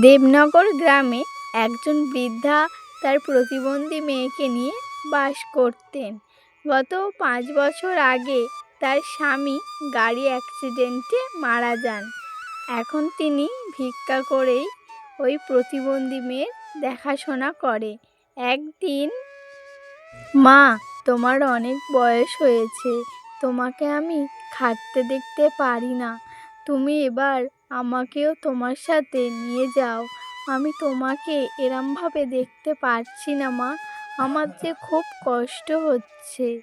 দেবনগর গ্রামে একজন বৃদ্ধা তার প্রতিবন্ধী মেয়েকে নিয়ে বাস করতেন। গত পাঁচ বছর আগে তার স্বামী গাড়ি অ্যাক্সিডেন্টে মারা যান। এখন তিনি ভিক্ষা করেই ওই প্রতিবন্ধী মেয়ের দেখাশোনা করে। একদিন, মা, তোমার অনেক বয়স হয়েছে। তোমাকে আমি খাটতে দেখতে পারি না। তুমি এবার আমাকেও তোমার সাথে নিয়ে যাও। আমি তোমাকে এরমভাবে দেখতে পারছি না, মা। আমার যে খুব কষ্ট হচ্ছে।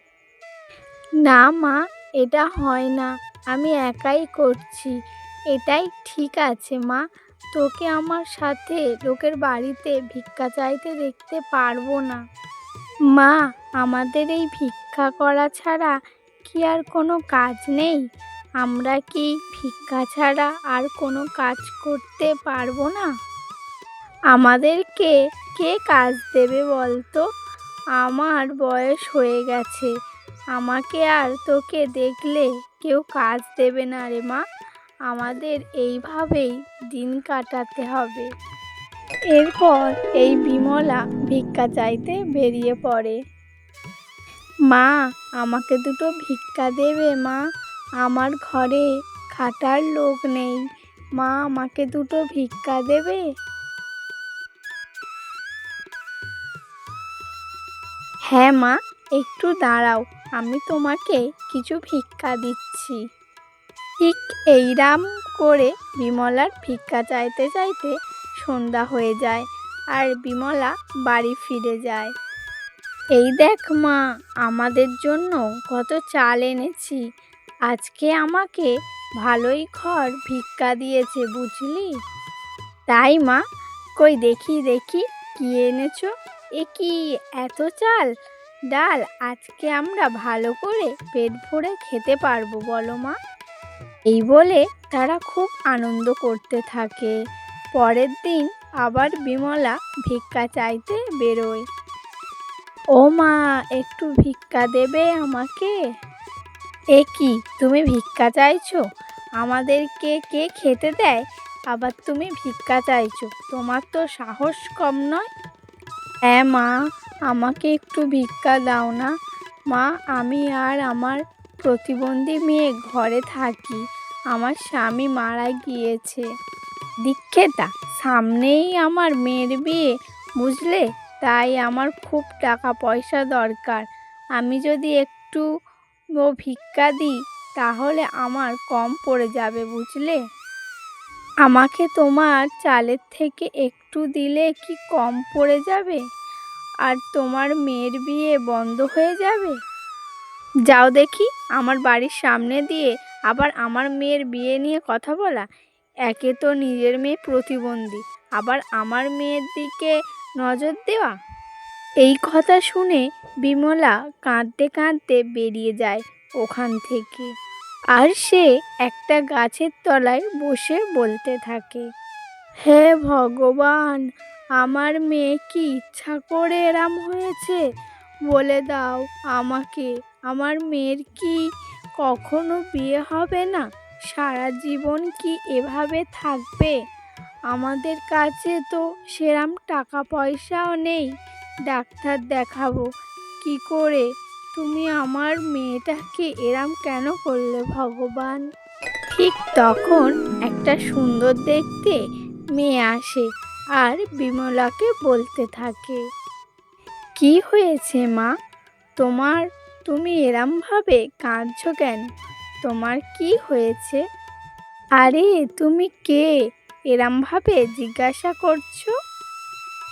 না, মা, এটা হয় না। আমি একাই করছি। এটাই ঠিক আছে, মা। তোকে আমার সাথে লোকের বাড়িতে ভিক্ষা চাইতে দেখতে পারব না। মা, আমাদের এই ভিক্ষা করা ছাড়া কি আর কোনো কাজ নেই? আমরা কি ভিক্ষা ছাড়া আর কোনো কাজ করতে পারব না? আমাদেরকে কে কাজ দেবে বলতো? আমার বয়স হয়ে গেছে। আমাকে আর তোকে দেখলে কেউ কাজ দেবে না রে মা। আমাদের এইভাবেই দিন কাটাতে হবে। এরপর এই বিমলা ভিক্ষা চাইতে বেরিয়ে পড়ে। মা, আমাকে দুটো ভিক্ষা দেবে মা। আমার ঘরে খাটার লোক নেই। মা আমাকে দুটো ভিক্ষা দেবে? হ্যাঁ মা, একটু দাঁড়াও, আমি তোমাকে কিছু ভিক্ষা দিচ্ছি। ঠিক এইরাম করে বিমলার ভিক্ষা চাইতে চাইতে সন্ধ্যা হয়ে যায় আর বিমলা বাড়ি ফিরে যায়। এই দেখ মা, আমাদের জন্য কত চাল এনেছি। আজকে আমাকে ভালোই ঘর ভিক্ষা দিয়েছে, বুঝলি? তাই মা, কই দেখি দেখি, কি এনেছো? এ কি এত চাল? ডাল আজকে আমরা ভালো করে পেট ভরে খেতে পারব, বলো মা। এই বলে তারা খুব আনন্দ করতে থাকে। পরের দিন আবার বিমলা ভিক্ষা চাইতে বেরোয়। ও মা, একটু ভিক্ষা দেবে আমাকে? এ কি, তুমি ভিক্ষা চাইছো? আমাদেরকে কে খেতে দেয়? আবার তুমি ভিক্ষা চাইছো, তোমার তো সাহস কম নয়? হ্যাঁ মা, আমাকে একটু ভিক্ষা দাও না। মা, আমি আর আমার প্রতিবন্ধী মেয়ে ঘরে থাকি। আমার স্বামী মারা গিয়েছে। দীক্ষেতা, সামনেই আমার মেয়ের বিয়ে, বুঝলে? তাই আমার খুব টাকা পয়সা দরকার। আমি যদি একটু ও ভিক্ষা দিই তাহলে আমার কম পড়ে যাবে বুঝলে? আমাকে তোমার চালের থেকে একটু দিলে কি কম পড়ে যাবে? আর তোমার মেয়ের বিয়ে বন্ধ হয়ে যাবে? যাও দেখি, আমার বাড়ির সামনে দিয়ে আবার আমার মেয়ের বিয়ে নিয়ে কথা বলা। একে তো নিজের মেয়ে প্রতিবন্ধী, আবার আমার মেয়ের দিকে নজর দেওয়া? এই কথা শুনে বিমলা কাঁদতে কাঁদতে বেরিয়ে যায় ওখান থেকে। আর সে একটা গাছের তলায় বসে বলতে থাকে হে ভগবান, আমার মেয়ে কি ইচ্ছা করে এরাম হয়েছে? বলে দাও আমাকে, আমার মেয়ের কি কখনো বিয়ে হবে না? সারা জীবন কি এভাবে থাকবে? আমাদের কাছে তো সেরাম টাকা পয়সাও নেই। ডাক্তার দেখাবো। কি করে? তুমি আমার মেয়েটাকে এরাম কেন করলে ভগবান? ঠিক তখন একটা সুন্দর দেখতে মেয়ে আসে আর বিমলাকে বলতে থাকে, কি হয়েছে মা? তোমার, তুমি এরমভাবে কাঁদছো কেন? তোমার কি হয়েছে? আরে, তুমি কে? এরমভাবে জিজ্ঞাসা করছ?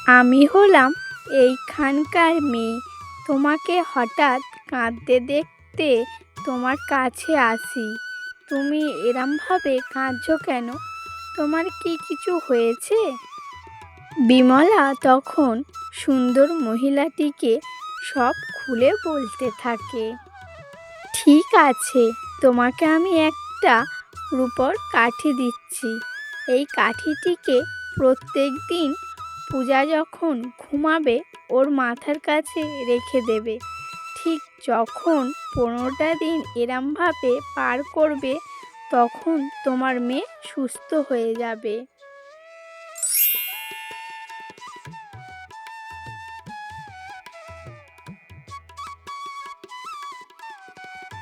আমি হলাম এইখানকার মেয়ে। তোমাকে হঠাৎ কাঁদতে দেখতে তোমার কাছে আসি। তুমি এরমভাবে কাঁদছো কেন? তোমার কি কিছু হয়েছে? বিমলা তখন সুন্দর মহিলাটিকে সব খুলে বলতে থাকে। ঠিক আছে, তোমাকে আমি একটা রূপর কাঠি দিচ্ছি। এই কাঠিটিকে প্রত্যেক দিন পূজা যখন ঘুমাবে, ওর মাথার কাছে রেখে দেবে। ঠিক যখন পনেরোটা দিন এরমভাবে পার করবে, তখন তোমার মেয়ে সুস্থ হয়ে যাবে।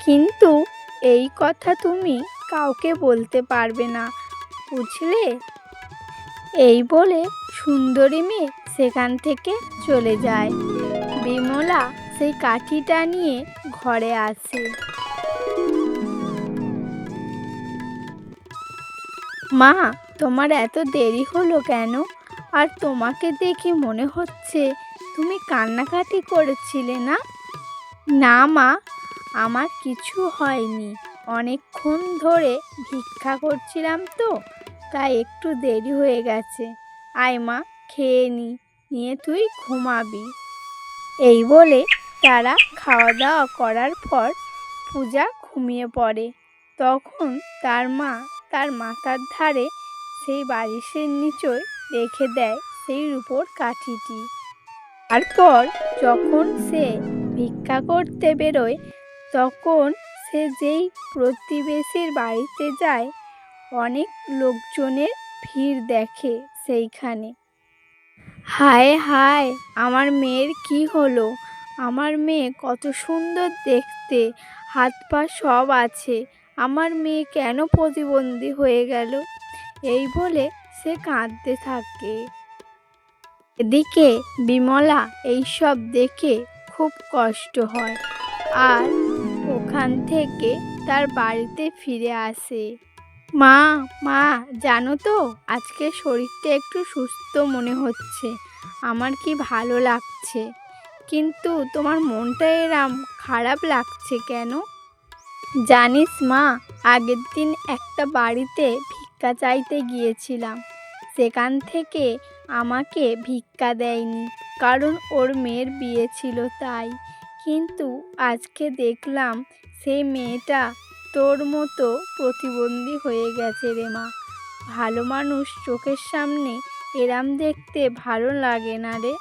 কিন্তু এই কথা তুমি কাউকে বলতে পারবে না, বুঝলে? এই বলে সুন্দরী মেয়ে সেখান থেকে চলে যায়। বিমলা সেই কাঠিটা নিয়ে ঘরে আসে। মা, তোমার এত দেরি হলো কেন? আর তোমাকে দেখে মনে হচ্ছে তুমি কান্নাকাটি করেছিলে না? না মা, আমার কিছু হয়নি। অনেকক্ষণ ধরে ভিক্ষা করছিলাম তো। তাই একটু দেরি হয়ে গেছে। আয় মা, খেয়ে নি, নিয়ে তুই ঘুমাবি। এই বলে তারা খাওয়া দাওয়া করার পর পূজা ঘুমিয়ে পড়ে। তখন তার মা তার মাথার ধারে সেই বালিশের নিচয় রেখে দেয় সেই রূপোর কাঠিটি। তারপর যখন সে ভিক্ষা করতে বেরোয়, তখন সে যেই প্রতিবেশীর বাড়িতে যায় অনেক লোকজনের ভিড় দেখে সেইখানে। হায় হায়, আমার মেয়ের কি হলো? আমার মেয়ে কত সুন্দর দেখতে, হাত পা সব আছে। আমার মেয়ে কেন প্রতিবন্ধী হয়ে গেল? এই বলে সে কাঁদতে থাকে। এদিকে বিমলা এইসব দেখে খুব কষ্ট হয়। আর ওখান থেকে তার বাড়িতে ফিরে আসে। মা মা, জানো তো, আজকে শরীরটা একটু সুস্থ মনে হচ্ছে। আমার কি ভালো লাগছে। কিন্তু তোমার মনটা এরাম খারাপ লাগছে কেন? জানিস মা, আগের দিন একটা বাড়িতে ভিক্ষা চাইতে গিয়েছিলাম। সেখান থেকে আমাকে ভিক্ষা দেয়নি, কারণ ওর মেয়ের বিয়ে ছিল তাই। কিন্তু আজকে দেখলাম সেই মেয়েটা তোর মতো প্রতিবন্ধী হয়ে গেছে রে মা। ভালো মানুষ চোখের সামনে এরাম দেখতে ভালো লাগে না রে।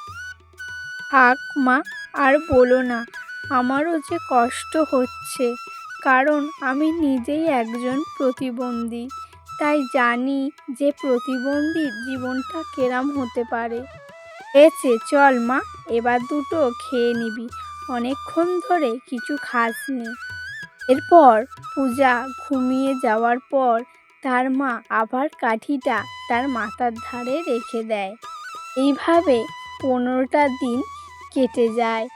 থাক মা, আর বলো না, আমারও যে কষ্ট হচ্ছে, কারণ আমি নিজেই একজন প্রতিবন্ধী। তাই জানি যে প্রতিবন্ধীর জীবনটা কেরাম হতে পারে। এছে চল মা, এবার দুটো খেয়ে নিবি। অনেকক্ষণ ধরে কিছু খাসনি। এরপর পূজা ঘুমিয়ে যাওয়ার পর তার মা আবার কাঠিটা তার মাথার ধারে রেখে দেয়। এইভাবে পনেরোটা দিন কেটে যায়।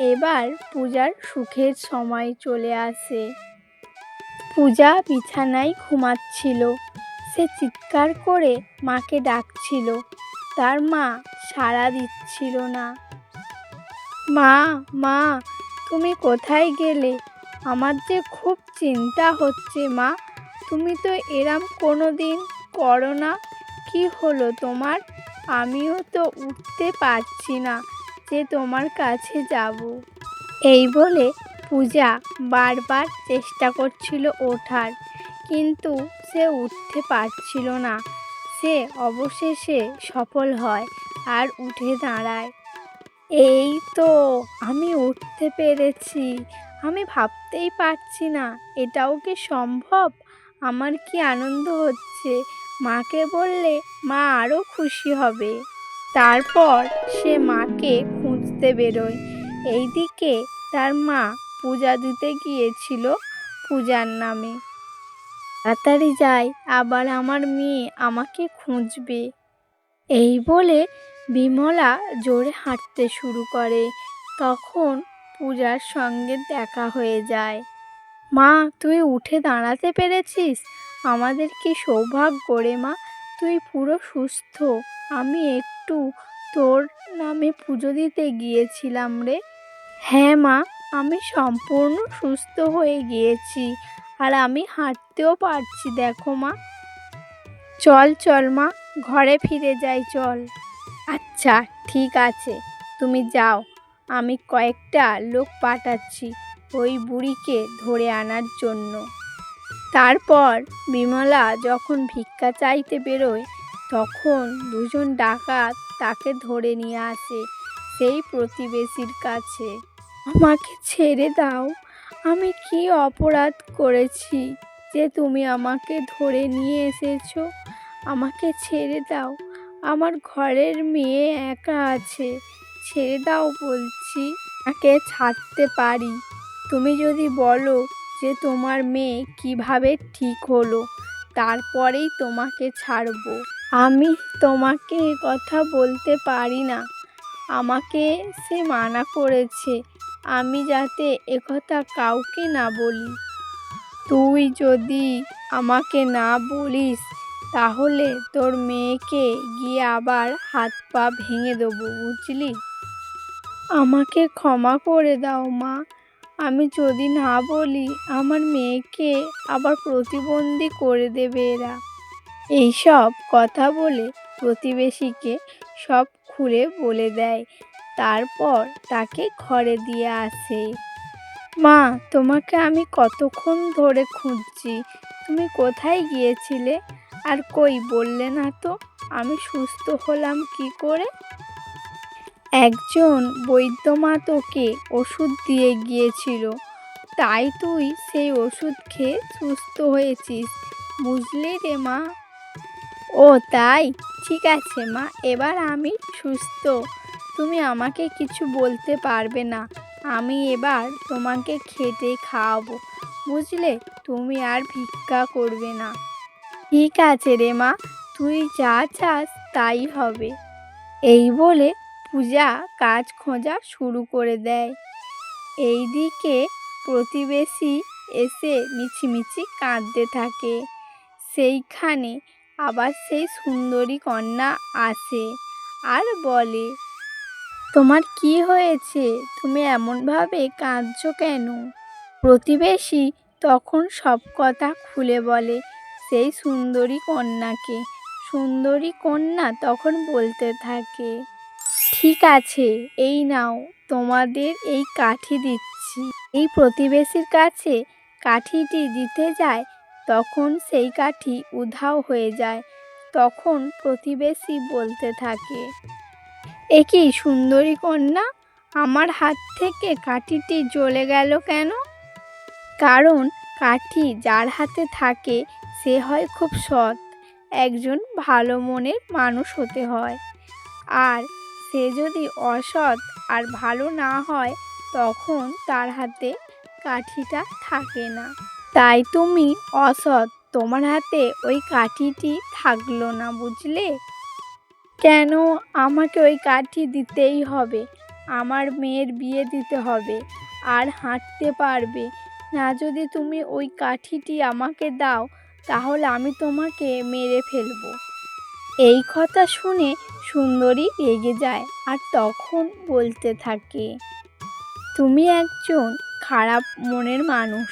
এবার পূজার সুখের সময় চলে আসে। পূজা বিছানায় ঘুমাচ্ছিল। সে চিৎকার করে মাকে ডাকছিল। তার মা সাড়া দিচ্ছিল না। মা মা, তুমি কোথায় গেলে? আমার যে খুব চিন্তা হচ্ছে, মা। তুমি তো এরম কোনো দিন করো না। কী হলো তোমার? আমিও তো উঠতে পারছি না যে তোমার কাছে যাব। এই বলে পূজা বারবার চেষ্টা করছিল ওঠার, কিন্তু সে উঠতে পারছিল না। সে অবশেষে সফল হয় আর উঠে দাঁড়ায়। এই তো, আমি উঠতে পেরেছি। আমি ভাবতেই পারছি না, এটাও কি সম্ভব? আমার কি আনন্দ হচ্ছে? মাকে বললে মা আরও খুশি হবে। তারপর সে মাকে খুঁজতে বেরোয়। এইদিকে তার মা পূজা দিতে গিয়েছিল পূজার নামে। তাড়াতাড়ি যাই, আবার আমার মেয়ে আমাকে খুঁজবে। এই বলে বিমলা জোরে হাঁটতে শুরু করে। তখন পূজার সঙ্গে দেখা হয়ে যায়। মা, তুই উঠে দাঁড়াতে পেরেছিস? আমাদের কি সৌভাগ্য রে মা? তুই পুরো সুস্থ। আমি একটু তোর নামে পুজো দিতে গিয়েছিলাম রে। হ্যাঁ মা, আমি সম্পূর্ণ সুস্থ হয়ে গিয়েছি আর আমি হাঁটতেও পারছি, দেখো মা। চল চল মা, ঘরে ফিরে যাই, চল। আচ্ছা ঠিক আছে, তুমি যাও। আমি কয়েকটা লোক পাঠাচ্ছি ওই বুড়িকে ধরে আনার জন্য। তারপর বিমলা যখন ভিক্ষা চাইতে বেরোয়, তখন দুজন ডাকাত তাকে ধরে নিয়ে আসে সেই প্রতিবেশীর কাছে। আমাকে ছেড়ে দাও, আমি কি অপরাধ করেছি যে তুমি আমাকে ধরে নিয়ে এসেছ? আমাকে ছেড়ে দাও, আমার ঘরের মেয়ে একা আছে ছেড়ে দাও বলছি, তাকে ছাড়তে পারি। তুমি যদি বলো যে তোমার মেয়ে কীভাবে ঠিক হলো, তারপরেই তোমাকে ছাড়বো। আমি তোমাকে এ কথা বলতে পারি না। আমাকে সে মানা করেছে। আমি যাতে একথা কাউকে না বলি। তুই যদি আমাকে না বলিস, তাহলে তোর মেয়েকে গিয়ে আবার হাত পা ভেঙে দেবো, বুঝলি? আমাকে ক্ষমা করে দাও, মা। আমি যদি না বলি, আমার মেয়েকে আবার প্রতিবন্ধী করে দেবে এরা। এইসব কথা বলে প্রতিবেশীকে সব খুলে বলে দেয়। তারপর তাকে ঘরে দিয়ে আসে। মা, তোমাকে আমি কতক্ষণ ধরে খুঁজছি? তুমি কোথায় গিয়েছিলে? আর কই, বললে না তো? আমি সুস্থ হলাম কি করে? একজন বৈদ্যমা তোকে ওষুধ দিয়ে গিয়েছিল। তাই তুই সেই ওষুধ খেয়ে সুস্থ হয়েছিস, বুঝলি রে মা? ও তাই? ঠিক আছে মা, এবার আমি সুস্থ। তুমি আমাকে কিছু বলতে পারবে না। আমি এবার তোমাকে খেতে খাওয়াবো। বুঝলে? তুমি আর ভিক্ষা করবে না। ঠিক আছে রে মা, তুই যা চাস তাই হবে। এই বলে পূজা কাজ খোঁজা শুরু করে দেয়। এইদিকে প্রতিবেশী এসে মিছিমিছি কাঁদতে থাকে। সেইখানে আবার সেই সুন্দরী কন্যা আসে আর বলে, তোমার কি হয়েছে? তুমি এমনভাবে কাঁদছো কেন? প্রতিবেশী তখন সব কথা খুলে বলে সেই সুন্দরী কন্যাকে। সুন্দরী কন্যা তখন বলতে থাকে ঠিক আছে, এই নাও, তোমাদের এই কাঠি দিচ্ছি। এই প্রতিবেশীর কাছে কাঠিটি দিতে যায়, তখন সেই কাঠি উধাও হয়ে যায়, তখন প্রতিবেশী বলতে থাকে, এ কি সুন্দরী কন্যা, আমার হাত থেকে কাঠিটি জ্বলে গেল কেন? কারণ কাঠি যার হাতে থাকে, সে হয় খুব সৎ, একজন ভালো মনের মানুষ হতে হয়। আর সে যদি অসৎ আর ভালো না হয়, তখন তার হাতে কাঠিটা থাকে না। তাই তুমি অসৎ, তোমার হাতে ওই কাঠিটি থাকল না, বুঝলে? কেন আমাকে ওই কাঠি দিতেই হবে? আমার মেয়ের বিয়ে দিতে হবে, আর হাঁটতে পারবে। না, যদি তুমি ওই কাঠিটি আমাকে দাও, তাহলে আমি তোমাকে মেরে ফেলব। এই কথা শুনে সুন্দরী রেগে যায় আর তখন বলতে থাকে, তুমি একজন খারাপ মনের মানুষ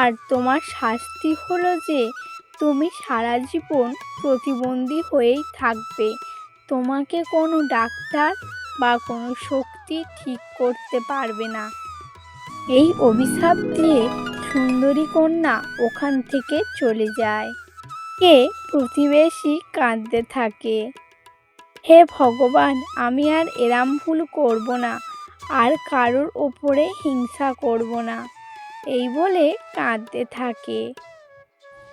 আর তোমার শাস্তি হলো যে তুমি সারা জীবন প্রতিবন্ধী হয়েই থাকবে। তোমাকে কোনো ডাক্তার বা কোনো শক্তি ঠিক করতে পারবে না। এই অভিশাপ দিয়ে সুন্দরী কন্যা ওখান থেকে চলে যায়। কে প্রতিবেশী কাঁদতে থাকে। হে ভগবান, আমি আর এরাম ভুল করব না, আর কারোর ওপরে হিংসা করব না, এই বলে কাঁদতে থাকে।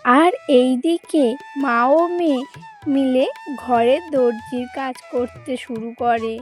আর এই দিকে মা ও মেয়ে মিলে ঘরে দর্জির কাজ করতে শুরু করে।